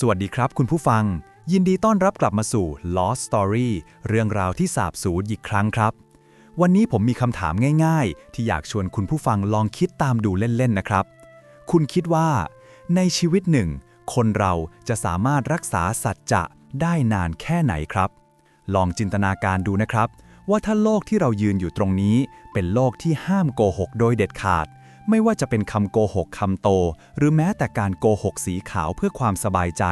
สวัสดีครับคุณผู้ฟัง ยินดีต้อนรับกลับมาสู่ Lost Story เรื่องราวที่สาบสูญอีกครั้งครับ วันนี้ผมมีคำถามง่ายๆ ที่อยากชวนคุณผู้ฟังลองคิดตามดูเล่นๆนะครับ คุณคิดว่า ในชีวิตหนึ่ง คนเราจะสามารถรักษาสัจจะได้นานแค่ไหนครับ ลองจินตนาการดูนะครับ ว่าถ้าโลกที่เรายืนอยู่ตรงนี้ เป็นโลกที่ห้ามโกหกโดยเด็ดขาด ไม่ว่าจะเป็นคำโกหกคำโต หรือแม้แต่การโกหกสีขาวเพื่อความสบายใจ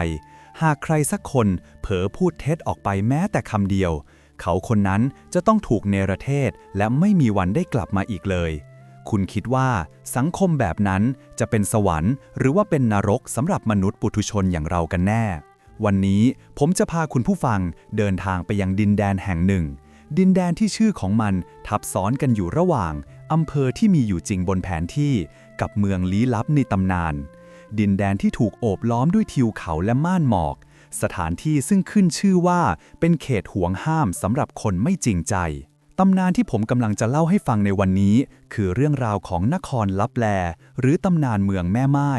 หากใครสักคนเผลอพูดเท็จออกไปแม้แต่คำเดียว เขาคนนั้นจะต้องถูกเนรเทศและไม่มีวันได้กลับมาอีกเลย คุณคิดว่าสังคมแบบนั้นจะเป็นสวรรค์หรือว่าเป็นนรกสำหรับมนุษย์ปุถุชนอย่างเรากันแน่ วันนี้ผมจะพาคุณผู้ฟังเดินทางไปยังดินแดนแห่งหนึ่ง ดินแดนที่ชื่อของมันทับซ้อนกันอยู่ระหว่างอำเภอที่มีอยู่จริงบนแผนที่กับเมืองลี้ลับในตำนาน ดินแดนที่ถูกโอบล้อมด้วยทิวเขาและม่านหมอก สถานที่ซึ่งขึ้นชื่อว่าเป็นเขตห่วงห้ามสำหรับคนไม่จริงใจตำนานที่ผมกำลังจะเล่าให้ฟังในวันนี้ คือเรื่องราวของนครลับแล หรือตำนานเมืองแม่ไม้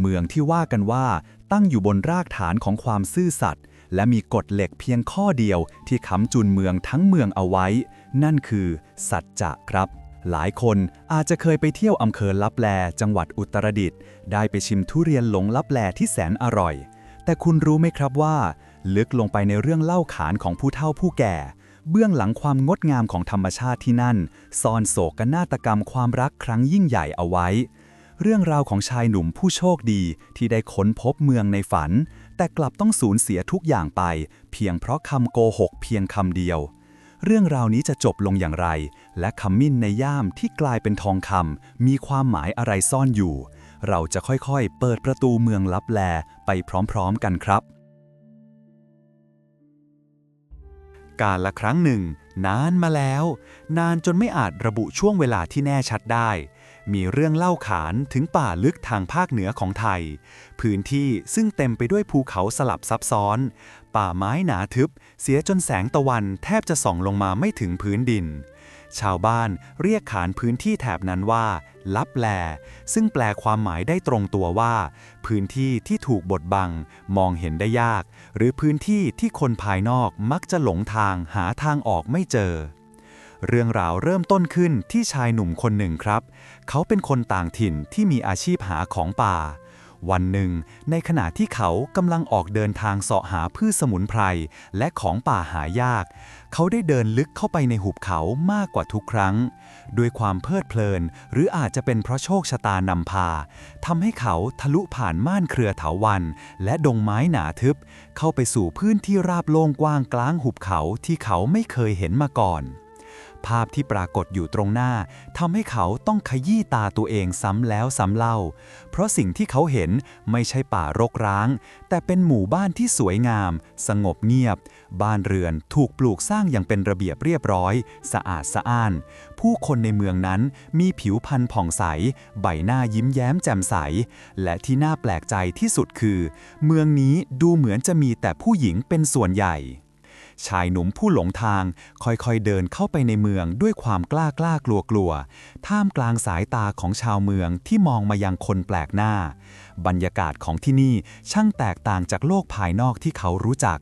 เมืองที่ว่ากันว่าตั้งอยู่บนรากฐานของความซื่อสัตย์ และมีกฎเหล็กเพียงข้อเดียวที่ค้ำจุนเมืองทั้งเมืองเอาไว้ นั่นคือ สัจจะครับ หลายคนอาจจะเคยไปเที่ยวอำเภอลับแล จังหวัดอุตรดิตถ์ได้ไปชิมทุเรียนหลงลับแลที่แสนอร่อย แต่คุณรู้ไหมครับว่า ลึกลงไปในเรื่องเล่าขานของผู้เฒ่าผู้แก่ เบื้องหลังความงดงามของธรรมชาติที่นั่นซ่อนโศกนาฏกรรมความรักครั้งยิ่งใหญ่เอาไว้เรื่องราวของชายหนุ่มผู้โชคดีที่ได้ค้นพบเมืองในฝัน แต่กลับต้องสูญเสียทุกอย่างไป เพียงเพราะคำโกหกเพียงคำเดียว เรื่องราวนี้จะจบลงอย่างไร และขมิ้นในย่ามที่กลายเป็นทองคำมีความหมายอะไรซ่อนอยู่ เราจะค่อยๆ เปิดประตูเมืองลับแลไปพร้อมๆกันครับ กาลละครั้งหนึ่ง นานมาแล้ว นานจนไม่อาจระบุช่วงเวลาที่แน่ชัดได้ มีเรื่องเล่าขานถึงป่าลึกทางภาคเหนือของไทย พื้นที่ซึ่งเต็มไปด้วยภูเขาสลับซับซ้อน ป่าไม้หนาทึบ เสียจนแสงตะวันแทบจะส่องลงมาไม่ถึงพื้นดิน ชาวบ้านเรียกขานพื้นที่แถบนั้นว่า ลับแล ซึ่งแปลความหมายได้ตรงตัวว่า พื้นที่ที่ถูกบดบัง มองเห็นได้ยาก หรือพื้นที่ที่คนภายนอกมักจะหลงทางหาทางออกไม่เจอ เรื่องราวเริ่มต้นขึ้นที่ชายหนุ่มคนหนึ่งครับ เขาเป็นคนต่างถิ่นที่มีอาชีพหาของป่า วันหนึ่ง ในขณะที่เขากำลังออกเดินทางเสาะหาพืชสมุนไพรและของป่าหายาก เขาได้เดินลึกเข้าไปในหุบเขามากกว่าทุกครั้ง ด้วยความเพลิดเพลิน หรืออาจจะเป็นเพราะโชคชะตานำพาทำให้เขาทะลุผ่านม่านเครือเถาวัลย์และดงไม้หนาทึบ เข้าไปสู่พื้นที่ราบโล่งกว้างกลางหุบเขาที่เขาไม่เคยเห็นมาก่อน ภาพที่ปรากฏอยู่ตรงหน้าทำให้เขาต้องขยี้ตาตัวเองซ้ำแล้วซ้ำเล่า เพราะสิ่งที่เขาเห็นไม่ใช่ป่ารกร้าง แต่เป็นหมู่บ้านที่สวยงาม สงบเงียบ บ้านเรือนถูกปลูกสร้างอย่างเป็นระเบียบเรียบร้อย สะอาดสะอ้าน ผู้คนในเมืองนั้นมีผิวพรรณผ่องใส ใบหน้ายิ้มแย้มแจ่มใส และที่น่าแปลกใจที่สุดคือ เมืองนี้ดูเหมือนจะมีแต่ผู้หญิงเป็นส่วนใหญ่ ชายหนุ่มผู้หลงทางค่อยๆเดินเข้าไปในเมืองด้วยความกล้ากล้ากลัวกลัวท่ามกลางสายตาของชาวเมืองที่มองมายังคนแปลกหน้า บรรยากาศของที่นี่ช่างแตกต่างจากโลกภายนอกที่เขารู้จัก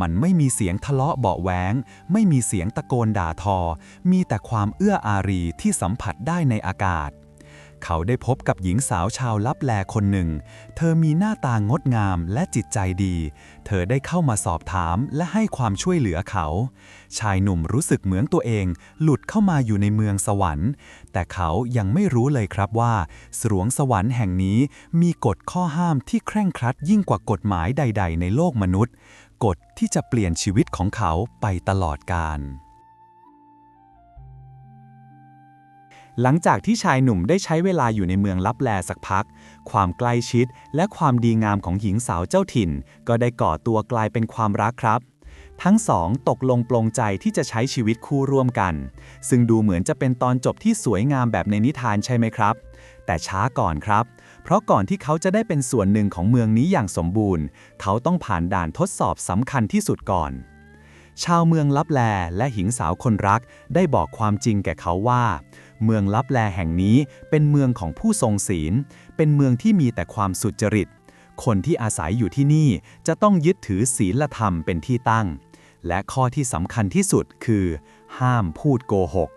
มันไม่มีเสียงทะเลาะเบาะแว้งไม่มีเสียงตะโกนด่าทอ มีแต่ความเอื้ออารีที่สัมผัสได้ในอากาศ เขาได้พบกับหญิงสาวชาวลับแลคนหนึ่ง เธอมีหน้าตางดงามและจิตใจดี เธอได้เข้ามาสอบถามและให้ความช่วยเหลือเขา ชายหนุ่มรู้สึกเหมือนตัวเอง หลุดเข้ามาอยู่ในเมืองสวรรค์ แต่เขายังไม่รู้เลยครับว่าสรวงสวรรค์แห่งนี้มีกฎข้อห้ามที่เคร่งครัดยิ่งกว่ากฎหมายใด ๆ ในโลกมนุษย์ กฎที่จะเปลี่ยนชีวิตของเขาไปตลอดกาล หลังจากที่ชายหนุ่มได้ใช้เวลาอยู่ในเมืองลับแลสักพัก ความใกล้ชิดและความดีงามของหญิงสาวเจ้าถิ่น ก็ได้ก่อตัวกลายเป็นความรักครับ ทั้งสองตกลงปลงใจที่จะใช้ชีวิตคู่ร่วมกัน ซึ่งดูเหมือนจะเป็นตอนจบที่สวยงามแบบในนิทานใช่ไหมครับ แต่ช้าก่อนครับ เพราะก่อนที่เขาจะได้เป็นส่วนหนึ่งของเมืองนี้อย่างสมบูรณ์ เขาต้องผ่านด่านทดสอบสำคัญที่สุดก่อนชาวเมืองลับแลและหญิงสาวคนรักได้บอกความจริงแก่เขาว่า เมืองลับแลแห่งนี้เป็นเมืองของผู้ทรงศีล เป็นเมืองที่มีแต่ความสุจริต คนที่อาศัยอยู่ที่นี่จะต้องยึดถือศีลธรรมเป็นที่ตั้ง และข้อที่สำคัญที่สุดคือ ห้ามพูดโกหก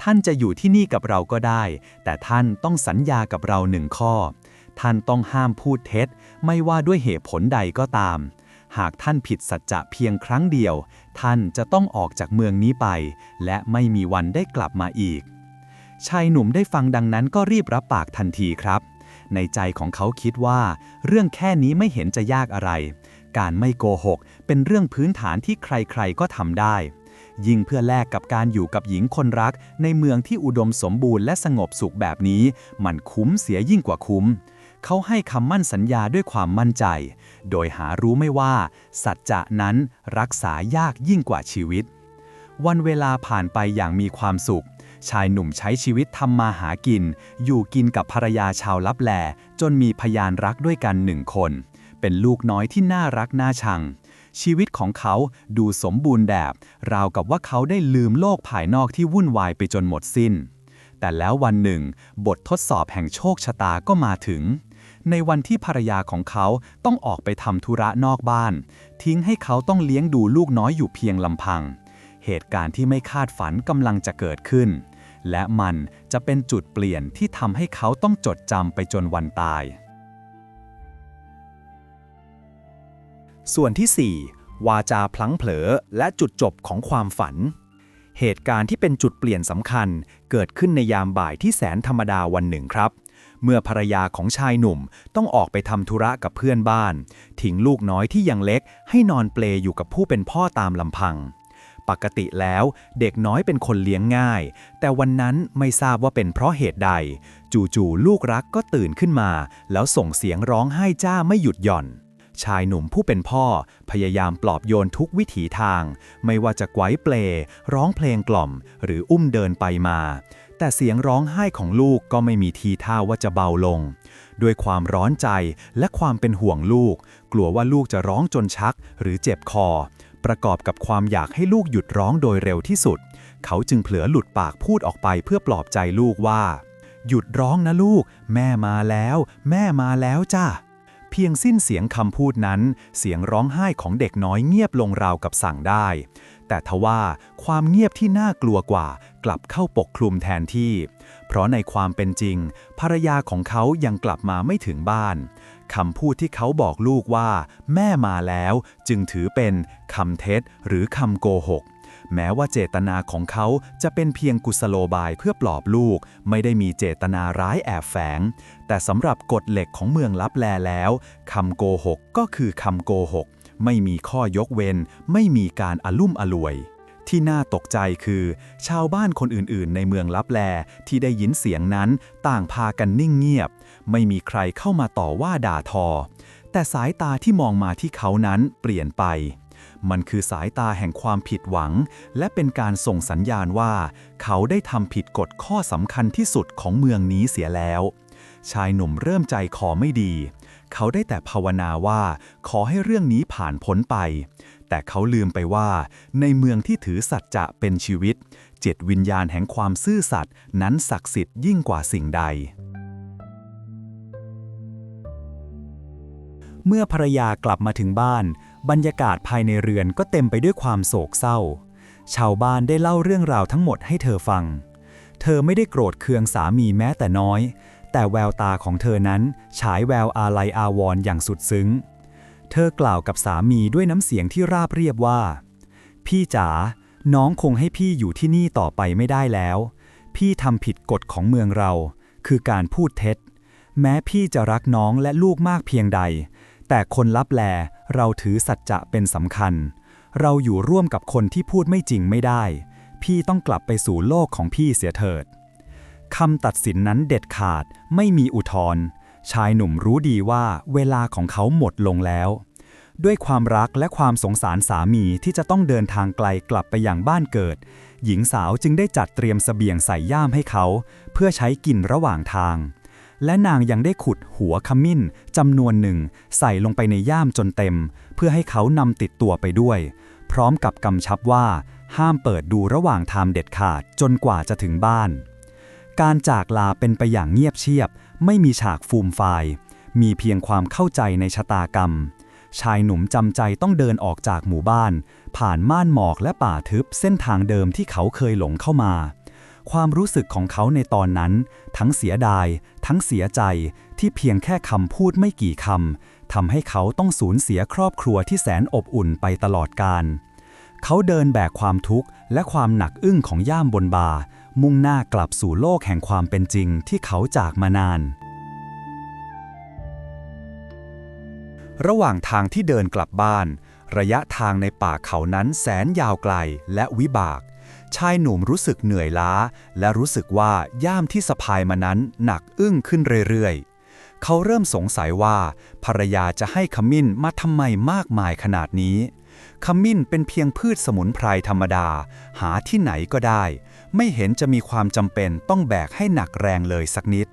ท่านจะอยู่ที่นี่กับเราก็ได้ แต่ท่านต้องสัญญากับเราหนึ่งข้อ ท่านต้องห้ามพูดเท็จ ไม่ว่าด้วยเหตุผลใดก็ตามหากท่านผิดสัจจะเพียงครั้งเดียว ท่านจะต้องออกจากเมืองนี้ไป และไม่มีวันได้กลับมาอีก ชายหนุ่มได้ฟังดังนั้นก็รีบรับปากทันทีครับ ในใจของเขาคิดว่า เรื่องแค่นี้ไม่เห็นจะยากอะไร การไม่โกหก เป็นเรื่องพื้นฐานที่ใครๆก็ทำได้ ยิ่งเพื่อแลกกับการอยู่กับหญิงคนรัก ในเมืองที่อุดมสมบูรณ์และสงบสุขแบบนี้ มันคุ้มเสียยิ่งกว่าคุ้มเขาให้คำมั่นสัญญาด้วยความมั่นใจ โดยหารู้ไม่ว่า สัจจะนั้นรักษายากยิ่งกว่าชีวิต วันเวลาผ่านไปอย่างมีความสุข ชายหนุ่มใช้ชีวิตทำมาหากิน อยู่กินกับภรรยาชาวลับแล จนมีพยานรักด้วยกันหนึ่งคน เป็นลูกน้อยที่น่ารักน่าชัง ชีวิตของเขาดูสมบูรณ์แบบ ราวกับว่าเขาได้ลืมโลกภายนอกที่วุ่นวายไปจนหมดสิ้น แต่แล้ววันหนึ่ง บททดสอบแห่งโชคชะตาก็มาถึง ในวันที่ภรรยาของเขาต้องออกไปทำธุระนอกบ้าน ทิ้งให้เขาต้องเลี้ยงดูลูกน้อยอยู่เพียงลำพังเหตุการณ์ที่ไม่คาดฝันกำลังจะเกิดขึ้น และมันจะเป็นจุดเปลี่ยนที่ทำให้เขาต้องจดจำไปจนวันตาย ส่วนที่ 4 วาจาพลั้งเผลอและจุดจบของความฝัน เหตุการณ์ที่เป็นจุดเปลี่ยนสำคัญ เกิดขึ้นในยามบ่ายที่แสนธรรมดาวันหนึ่งครับเมื่อภรรยาของชายหนุ่มต้องออกไปทำธุระกับเพื่อนบ้าน ทิ้งลูกน้อยที่ยังเล็กให้นอนเปลอยู่กับผู้เป็นพ่อตามลำพัง ปกติแล้ว เด็กน้อยเป็นคนเลี้ยงง่าย แต่วันนั้นไม่ทราบว่าเป็นเพราะเหตุใด จู่ๆลูกรักก็ตื่นขึ้นมา แล้วส่งเสียงร้องไห้จ้าไม่หยุดหย่อน ชายหนุ่มผู้เป็นพ่อ พยายามปลอบโยนทุกวิถีทาง ไม่ว่าจะไกวเปล ร้องเพลงกล่อม หรืออุ้มเดินไปมา แต่เสียงร้องไห้ของลูกก็ไม่มีทีท่าว่าจะเบาลงด้วยความร้อนใจและความเป็นห่วงลูก กลัวว่าลูกจะร้องจนชักหรือเจ็บคอ ประกอบกับความอยากให้ลูกหยุดร้องโดยเร็วที่สุด เขาจึงเผลอหลุดปากพูดออกไปเพื่อปลอบใจลูกว่า หยุดร้องนะลูก แม่มาแล้ว แม่มาแล้วจ้าเพียงสิ้นเสียงคำพูดนั้น เสียงร้องไห้ของเด็กน้อยเงียบลงราวกับสั่งได้ แต่ทว่าความเงียบที่น่ากลัวกว่า กลับเข้าปกคลุมแทนที่ เพราะในความเป็นจริง ภรรยาของเขายังกลับมาไม่ถึงบ้าน คำพูดที่เขาบอกลูกว่า แม่มาแล้ว จึงถือเป็นคำเท็จหรือคำโกหก แม้ว่าเจตนาของเขาจะเป็นเพียงกุศโลบายเพื่อปลอบลูก ไม่ได้มีเจตนาร้ายแอบแฝง แต่สำหรับกฎเหล็กของเมืองลับแลแล้วคำโกหกก็คือคำโกหก ไม่มีข้อยกเว้น ไม่มีการอลุ่มอลวย ที่น่าตกใจคือ ชาวบ้านคนอื่นๆ ในเมืองลับแลที่ได้ยินเสียงนั้นต่างพากันนิ่งเงียบ ไม่มีใครเข้ามาต่อว่าด่าทอ แต่สายตาที่มองมาที่เขานั้นเปลี่ยนไป มันคือสายตาแห่งความผิดหวัง และเป็นการส่งสัญญาณว่า เขาได้ทำผิดกฎข้อสำคัญที่สุดของเมืองนี้เสียแล้ว ชายหนุ่มเริ่มใจคอไม่ดี เขาได้แต่ภาวนาว่า ขอให้เรื่องนี้ผ่านพ้นไป แต่เขาลืมไปว่า ในเมืองที่ถือสัจจะเป็นชีวิตเจ็ดวิญญาณแห่งความซื่อสัตย์นั้นศักดิ์สิทธิ์ยิ่งกว่าสิ่งใด เมื่อภรรยากลับมาถึงบ้าน บรรยากาศภายในเรือนก็เต็มไปด้วยความโศกเศร้า ชาวบ้านได้เล่าเรื่องราวทั้งหมดให้เธอฟัง เธอไม่ได้โกรธเคืองสามีแม้แต่น้อย แต่แววตาของเธอนั้นฉายแววอาลัยอาวรณ์อย่างสุดซึ้ง เธอกล่าวกับสามีด้วยน้ำเสียงที่ราบเรียบว่า พี่จ๋า น้องคงให้พี่อยู่ที่นี่ต่อไปไม่ได้แล้ว พี่ทำผิดกฎของเมืองเรา คือการพูดเท็จ แม้พี่จะรักน้องและลูกมากเพียงใด แต่คนลับแลเราถือสัจจะเป็นสำคัญ เราอยู่ร่วมกับคนที่พูดไม่จริงไม่ได้ พี่ต้องกลับไปสู่โลกของพี่เสียเถิดคำตัดสินนั้นเด็ดขาดไม่มีอุทธรณ์ ชายหนุ่มรู้ดีว่าเวลาของเขาหมดลงแล้ว ด้วยความรักและความสงสารสามีที่จะต้องเดินทางไกลกลับไปอยังบ้านเกิด หญิงสาวจึงได้จัดเตรียมเสบียงใส่ย่ามให้เขา เพื่อใช้กินระหว่างทาง และนางยังได้ขุดหัวขมิ้นจำนวนหนึ่ง ใส่ลงไปในย่ามจนเต็ม เพื่อให้เขานำติดตัวไปด้วย พร้อมกับกำชับว่า ห้ามเปิดดูระหว่างทางเด็ดขาดจนกว่าจะถึงบ้าน การจากลาเป็นไปอย่างเงียบเชียบ ไม่มีฉากฟูมไฟาย มีเพียงความเข้าใจในชะตากรรม ชายหนุ่มจำใจต้องเดินออกจากหมู่บ้าน ผ่านม่านหมอกและป่าทึบเส้นทางเดิมที่เขาเคยหลงเข้ามา ความรู้สึกของเขาในตอนนั้น ทั้งเสียดาย ทั้งเสียใจที่เพียงแค่คำพูดไม่กี่คำทำให้เขาต้องสูญเสียครอบครัวที่แสนอบอุ่นไปตลอดกาลเขาเดินแบกความทุกข์และความหนักอึ้งของย่ามบนบา มุ่งหน้ากลับสู่โลกแห่งความเป็นจริงที่เขาจากมานาน ระหว่างทางที่เดินกลับบ้าน ระยะทางในป่าเขานั้นแสนยาวไกลและวิบาก ชายหนุ่มรู้สึกเหนื่อยล้า และรู้สึกว่าย่ามที่สะพายมานั้นหนักอึ้งขึ้นเรื่อยๆ เขาเริ่มสงสัยว่า ภรรยาจะให้ขมิ้นมาทำไมมากมายขนาดนี้ขมิ้นเป็นเพียงพืชสมุนไพรธรรมดา หาที่ไหนก็ได้ ไม่เห็นจะมีความจำเป็นต้องแบกให้หนักแรงเลยสักนิด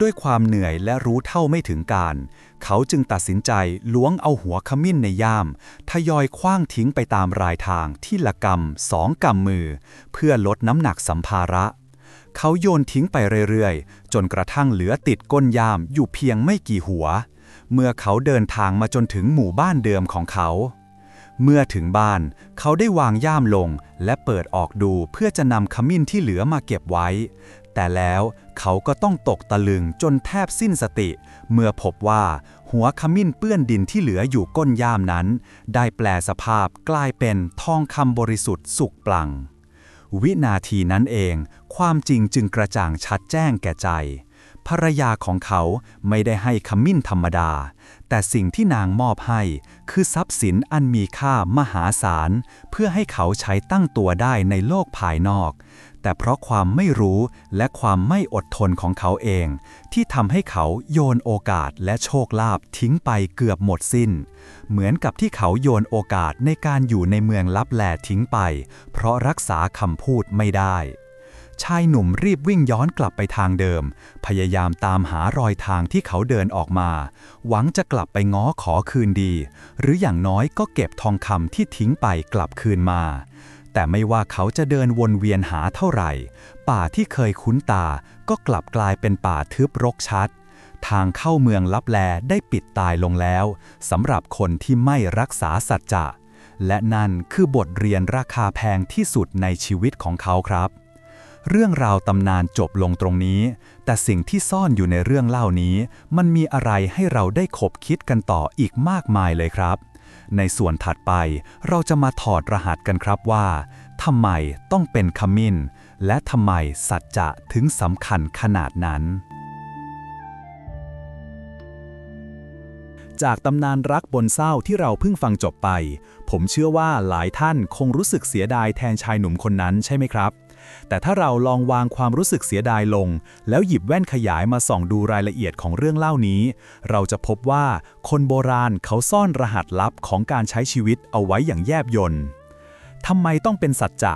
ด้วยความเหนื่อยและรู้เท่าไม่ถึงการ เขาจึงตัดสินใจล้วงเอาหัวขมิ้นในย่าม ทยอยคว้างทิ้งไปตามรายทางที่ละกำสองกำมือ เพื่อลดน้ำหนักสัมภาระ เขาโยนทิ้งไปเรื่อยๆ จนกระทั่งเหลือติดก้นย่ามอยู่เพียงไม่กี่หัว เมื่อเขาเดินทางมาจนถึงหมู่บ้านเดิมของเขา เมื่อถึงบ้าน เขาได้วางย่ามลงและเปิดออกดูเพื่อจะนำขมิ้นที่เหลือมาเก็บไว้ แต่แล้วเขาก็ต้องตกตะลึงจนแทบสิ้นสติ เมื่อพบว่าหัวขมิ้นเปื้อนดินที่เหลืออยู่ก้นย่ามนั้น ได้แปลสภาพกลายเป็นทองคำบริสุทธิ์สุกปลัง วินาทีนั้นเอง ความจริงจึงกระจ่างชัดแจ้งแก่ใจ ภรรยาของเขาไม่ได้ให้ขมิ้นธรรมดา แต่สิ่งที่นางมอบให้ คือทรัพย์สินอันมีค่ามหาศาล เพื่อให้เขาใช้ตั้งตัวได้ในโลกภายนอก แต่เพราะความไม่รู้และความไม่อดทนของเขาเอง ที่ทำให้เขาโยนโอกาสและโชคลาภทิ้งไปเกือบหมดสิ้น เหมือนกับที่เขาโยนโอกาสในการอยู่ในเมืองลับแลทิ้งไป เพราะรักษาคำพูดไม่ได้ ชายหนุ่มรีบวิ่งย้อนกลับไปทางเดิม พยายามตามหารอยทางที่เขาเดินออกมา หวังจะกลับไปง้อขอคืนดี หรืออย่างน้อยก็เก็บทองคำที่ทิ้งไปกลับคืนมา แต่ไม่ว่าเขาจะเดินวนเวียนหาเท่าไหร่ ป่าที่เคยคุ้นตา ก็กลับกลายเป็นป่าทึบรกชัด ทางเข้าเมืองลับแลได้ปิดตายลงแล้วสำหรับคนที่ไม่รักษาสัจจะและนั่นคือบทเรียนราคาแพงที่สุดในชีวิตของเขาครับ เรื่องราวตำนานจบลงตรงนี้ แต่สิ่งที่ซ่อนอยู่ในเรื่องเล่านี้ มันมีอะไรให้เราได้ขบคิดกันต่ออีกมากมายเลยครับ ในส่วนถัดไปเราจะมาถอดรหัสกันครับว่าทำไมต้องเป็นขมิ้น และทำไมสัจจะถึงสำคัญขนาดนั้นจากตำนานรักบนเศร้าที่เราเพิ่งฟังจบไป ผมเชื่อว่าหลายท่านคงรู้สึกเสียดายแทนชายหนุ่มคนนั้นใช่ไหมครับ แต่ถ้าเราลองวางความรู้สึกเสียดายลง แล้วหยิบแว่นขยายมาส่องดูรายละเอียดของเรื่องเล่านี้ เราจะพบว่าคนโบราณเขาซ่อนรหัสลับของการใช้ชีวิตเอาไว้อย่างแยบยลทำไมต้องเป็นสัจจะ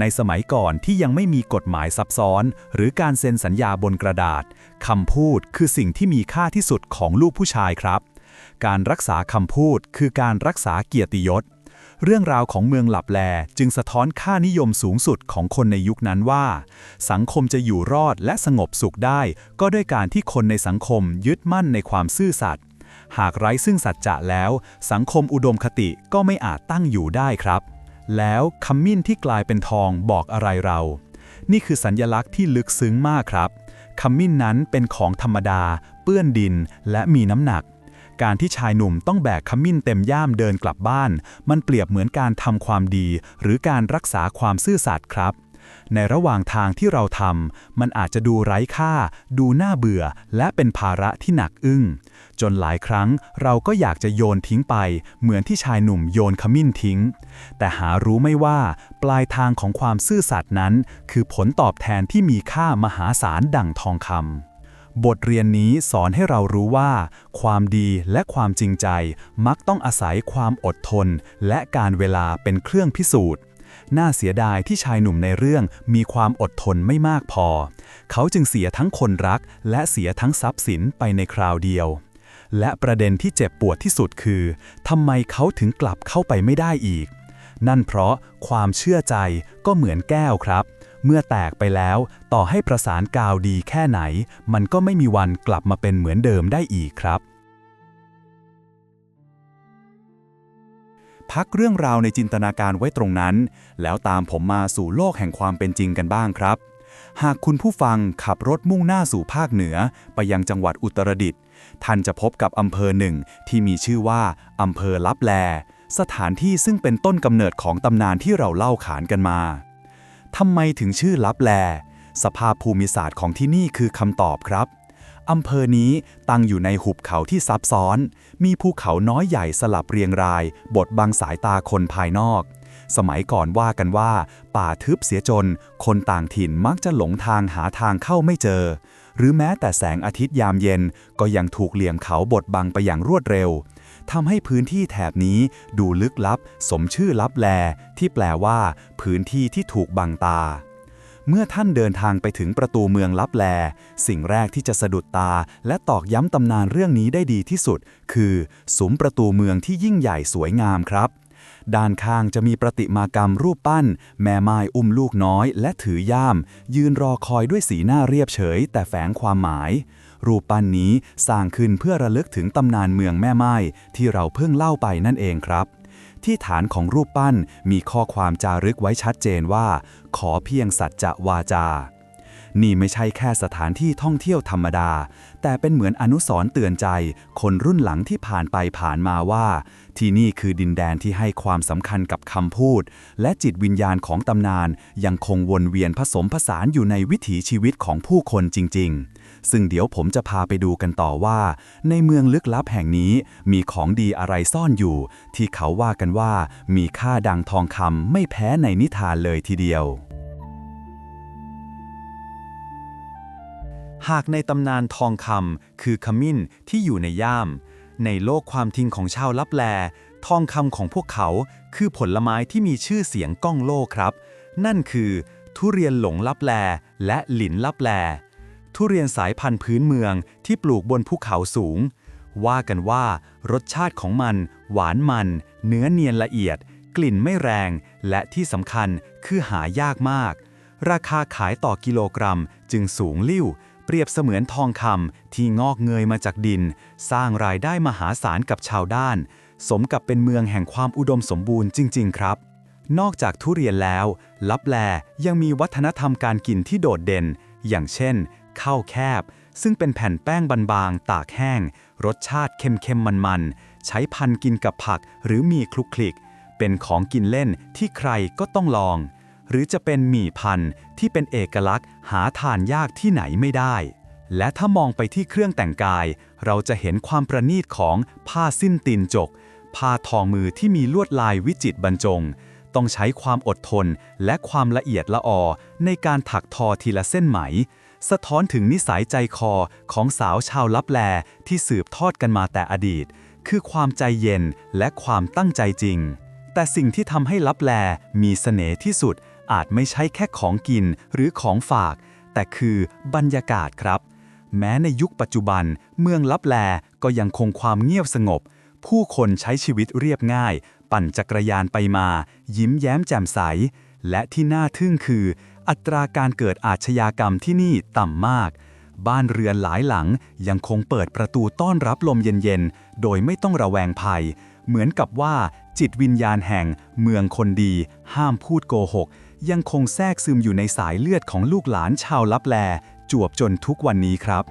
ในสมัยก่อนที่ยังไม่มีกฎหมายซับซ้อน หรือการเซ็นสัญญาบนกระดาษคำพูดคือสิ่งที่มีค่าที่สุดของลูกผู้ชายครับ การรักษาคำพูดคือการรักษาเกียรติยศ เรื่องราวของเมืองหลับแลจึงสะท้อนค่านิยมสูงสุดของคนในยุคนั้นว่า สังคมจะอยู่รอดและสงบสุขได้ ก็ด้วยการที่คนในสังคมยึดมั่นในความซื่อสัตย์หากไร้ซึ่งสัจจะแล้ว สังคมอุดมคติก็ไม่อาจตั้งอยู่ได้ครับ แล้วขมิ้นที่กลายเป็นทองบอกอะไรเรา นี่คือสัญญลักษณ์ที่ลึกซึ้งมากครับขมิ้นนั้นเป็นของธรรมดา เปื้อนดินและมีน้ำหนัก การที่ชายหนุ่มต้องแบกขมิ้นเต็มย่ามเดินกลับบ้าน มันเปรียบเหมือนการทำความดี หรือการรักษาความซื่อสัตย์ครับ ในระหว่างทางที่เราทำมันอาจจะดูไร้ค่า ดูน่าเบื่อ และเป็นภาระที่หนักอึ้ง จนหลายครั้งเราก็อยากจะโยนทิ้งไป เหมือนที่ชายหนุ่มโยนขมิ้นทิ้ง แต่หารู้ไม่ว่า ปลายทางของความซื่อสัตย์นั้น คือผลตอบแทนที่มีค่ามหาศาลดั่งทองคำ บทเรียนนี้สอนให้เรารู้ว่า ความดีและความจริงใจ มักต้องอาศัยความอดทน และการเวลาเป็นเครื่องพิสูจน์ น่าเสียดายที่ชายหนุ่มในเรื่องมีความอดทนไม่มากพอ เขาจึงเสียทั้งคนรัก และเสียทั้งทรัพย์สินไปในคราวเดียว และประเด็นที่เจ็บปวดที่สุดคือทำไมเขาถึงกลับเข้าไปไม่ได้อีก นั่นเพราะความเชื่อใจก็เหมือนแก้วครับ เมื่อแตกไปแล้วต่อให้ประสานกาวดีแค่ไหน มันก็ไม่มีวันกลับมาเป็นเหมือนเดิมได้อีกครับ พักเรื่องราวในจินตนาการไว้ตรงนั้น แล้วตามผมมาสู่โลกแห่งความเป็นจริงกันบ้างครับ หากคุณผู้ฟังขับรถมุ่งหน้าสู่ภาคเหนือ ไปยังจังหวัดอุตรดิตถ์ท่านจะพบกับอำเภอหนึ่งที่มีชื่อว่าอำเภอลับแลสถานที่ซึ่งเป็นต้นกำเนิดของตำนานที่เราเล่าขานกันมา ทำไมถึงชื่อลับแล สภาพภูมิศาสตร์ของที่นี่คือคำตอบครับอำเภอนี้ตั้งอยู่ในหุบเขาที่ซับซ้อน มีภูเขาน้อยใหญ่สลับเรียงราย บดบังสายตาคนภายนอก สมัยก่อนว่ากันว่า ป่าทึบเสียจน คนต่างถิ่นมักจะหลงทางหาทางเข้าไม่เจอ หรือแม้แต่แสงอาทิตย์ยามเย็นก็ยังถูกเหลี่ยมเขาบดบังไปอย่างรวดเร็ว ทำให้พื้นที่แถบนี้ดูลึกลับ สมชื่อลับแล ที่แปลว่า พื้นที่ที่ถูกบังตา เมื่อท่านเดินทางไปถึงประตูเมืองลับแล สิ่งแรกที่จะสะดุดตา และตอกย้ำตำนานเรื่องนี้ได้ดีที่สุด คือสุมประตูเมืองที่ยิ่งใหญ่สวยงามครับด้านข้างจะมีประติมากรรมรูปปั้น แม่ไม้อุ้มลูกน้อย และถือย่าม ยืนรอคอยด้วยสีหน้าเรียบเฉย แต่แฝงความหมาย รูปปั้นนี้สร้างขึ้นเพื่อระลึกถึงตำนานเมืองแม่ไม้ที่เราเพิ่งเล่าไปนั่นเองครับ ที่ฐานของรูปปั้นมีข้อความจารึกไว้ชัดเจนว่า ขอเพียงสัจจะวาจา นี่ไม่ใช่แค่สถานที่ท่องเที่ยวธรรมดา แต่เป็นเหมือนอนุสรณ์เตือนใจ คนรุ่นหลังที่ผ่านไปผ่านมาว่า ที่นี่คือดินแดนที่ให้ความสำคัญกับคำพูด และจิตวิญญาณของตำนาน ยังคงวนเวียนผสมผสานอยู่ในวิถีชีวิตของผู้คนจริง ๆ ซึ่งเดี๋ยวผมจะพาไปดูกันต่อว่า ในเมืองลึกลับแห่งนี้มีของดีอะไรซ่อนอยู่ ที่เขาว่ากันว่ามีค่าดังทองคำไม่แพ้ในนิทานเลยทีเดียว หากในตำนานทองคำคือขมิ้นที่อยู่ในย่าม ในโลกความทิ้งของชาวลับแล ทองคำของพวกเขาคือผลไม้ที่มีชื่อเสียงก้องโลกครับ นั่นคือทุเรียนหลงลับแลและหลินลับแล ทุเรียนสายพันธุ์พื้นเมืองที่ปลูกบนภูเขาสูง ว่ากันว่ารสชาติของมัน หวานมัน เนื้อเนียนละเอียด กลิ่นไม่แรง และที่สำคัญคือหายากมาก ราคาขายต่อกิโลกรัมจึงสูงลิ่ว เปรียบเสมือนทองคำที่งอกเงยมาจากดิน สร้างรายได้มหาศาลกับชาวด้าน สมกับเป็นเมืองแห่งความอุดมสมบูรณ์จริง ๆ ครับนอกจากทุเรียนแล้ว ลับแลยังมีวัฒนธรรมการกินที่โดดเด่น อย่างเช่น ข้าวแคบ ซึ่งเป็นแผ่นแป้งบางๆ ตากแห้ง รสชาติเค็มๆ มันๆ ใช้พันกินกับผักหรือมีคลุกคลิก เป็นของกินเล่นที่ใครก็ต้องลอง หรือจะเป็นหมี่พันที่เป็นเอกลักษณ์ หาทานยากที่ไหนไม่ได้ และถ้ามองไปที่เครื่องแต่งกาย เราจะเห็นความประณีตของผ้าสิ้นตีนจก ผ้าทองมือที่มีลวดลายวิจิตรบรรจงต้องใช้ความอดทนและความละเอียดละออในการถักทอทีละเส้นไหม สะท้อนถึงนิสัยใจคอของสาวชาวลับแลที่สืบทอดกันมาแต่อดีต คือความใจเย็นและความตั้งใจจริง แต่สิ่งที่ทำให้ลับแลมีเสน่ห์ที่สุด อาจไม่ใช่แค่ของกินหรือของฝาก แต่คือบรรยากาศครับ แม้ในยุคปัจจุบัน เมืองลับแลก็ยังคงความเงียบสงบ ผู้คนใช้ชีวิตเรียบง่าย ปั่นจักรยานไปมา ยิ้มแย้มแจ่มใส และที่น่าทึ่งคือ อัตราการเกิดอาชญากรรมที่นี่ต่ำมาก บ้านเรือนหลายหลังยังคงเปิดประตูต้อนรับลมเย็นๆ โดยไม่ต้องระแวงภัย เหมือนกับว่าจิตวิญญาณแห่งเมืองคนดี ห้ามพูดโกหก ยังคงแทรกซึมอยู่ในสายเลือดของลูกหลานชาวลับแล จวบจนทุกวันนี้ครับ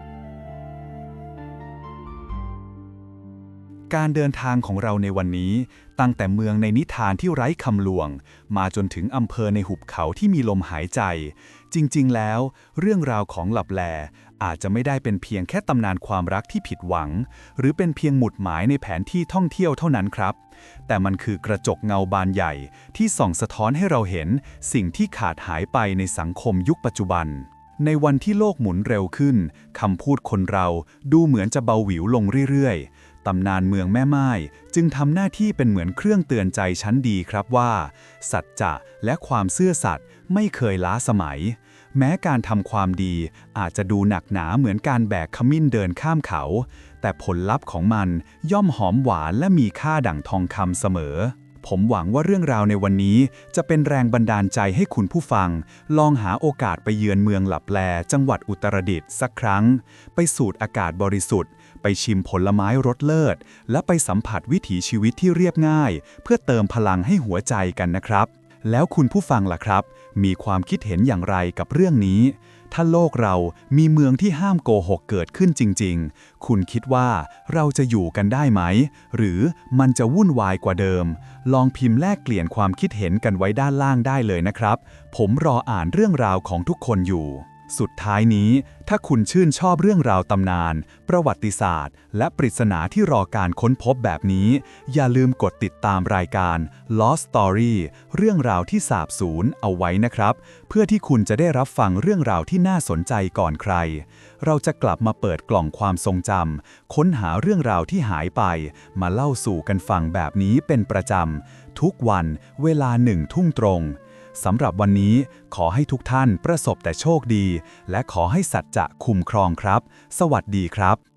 การเดินทางของเราในวันนี้ ตั้งแต่เมืองในนิทานที่ไร้คำลวง มาจนถึงอำเภอในหุบเขาที่มีลมหายใจ จริงๆ แล้ว เรื่องราวของหลับแลอาจจะไม่ได้เป็นเพียงแค่ตำนานความรักที่ผิดหวัง หรือเป็นเพียงหมุดหมายในแผนที่ท่องเที่ยวเท่านั้นครับ แต่มันคือกระจกเงาบานใหญ่ที่ส่องสะท้อนให้เราเห็น สิ่งที่ขาดหายไปในสังคมยุคปัจจุบันในวันที่โลกหมุนเร็วขึ้น คำพูดคนเราดูเหมือนจะเบาหวิวลงเรื่อยๆ ตำนานเมืองแม่ไม้จึงทำหน้าที่เป็นเหมือนเครื่องเตือนใจชั้นดีครับว่า สัจจะและความซื่อสัตย์ไม่เคยล้าสมัย แม้การทำความดีอาจจะดูหนักหนาเหมือนการแบกขมิ้นเดินข้ามเขา แต่ผลลัพธ์ของมันย่อมหอมหวานและมีค่าดั่งทองคำเสมอผมหวังว่าเรื่องราวในวันนี้จะเป็นแรงบันดาลใจให้คุณผู้ฟัง ลองหาโอกาสไปเยือนเมืองหลับแล จังหวัดอุตรดิตถ์สักครั้ง ไปสูดอากาศบริสุทธิ์ ไปชิมผลไม้รสเลิศ และไปสัมผัสวิถีชีวิตที่เรียบง่าย เพื่อเติมพลังให้หัวใจกันนะครับ แล้วคุณผู้ฟังล่ะครับ มีความคิดเห็นอย่างไรกับเรื่องนี้ ถ้าโลกเรามีเมืองที่ห้ามโกหกเกิดขึ้นจริง ๆ คุณคิดว่าเราจะอยู่กันได้ไหม หรือมันจะวุ่นวายกว่าเดิม ลองพิมพ์แลกเปลี่ยนความคิดเห็นกันไว้ด้านล่างได้เลยนะครับ ผมรออ่านเรื่องราวของทุกคนอยู่ สุดท้ายนี้ ถ้าคุณชื่นชอบเรื่องราวตำนาน ประวัติศาสตร์ และปริศนาที่รอการค้นพบแบบนี้ อย่าลืมกดติดตามรายการ Lost Story เรื่องราวที่สาบสูญเอาไว้นะครับ เพื่อที่คุณจะได้รับฟังเรื่องราวที่น่าสนใจก่อนใคร เราจะกลับมาเปิดกล่องความทรงจำค้นหาเรื่องราวที่หายไป มาเล่าสู่กันฟังแบบนี้เป็นประจำทุกวันเวลาหนึ่งทุ่งตรง สำหรับวันนี้ขอให้ทุกท่านประสบแต่โชคดี และขอให้สัจจะคุ้มครองครับ สวัสดีครับ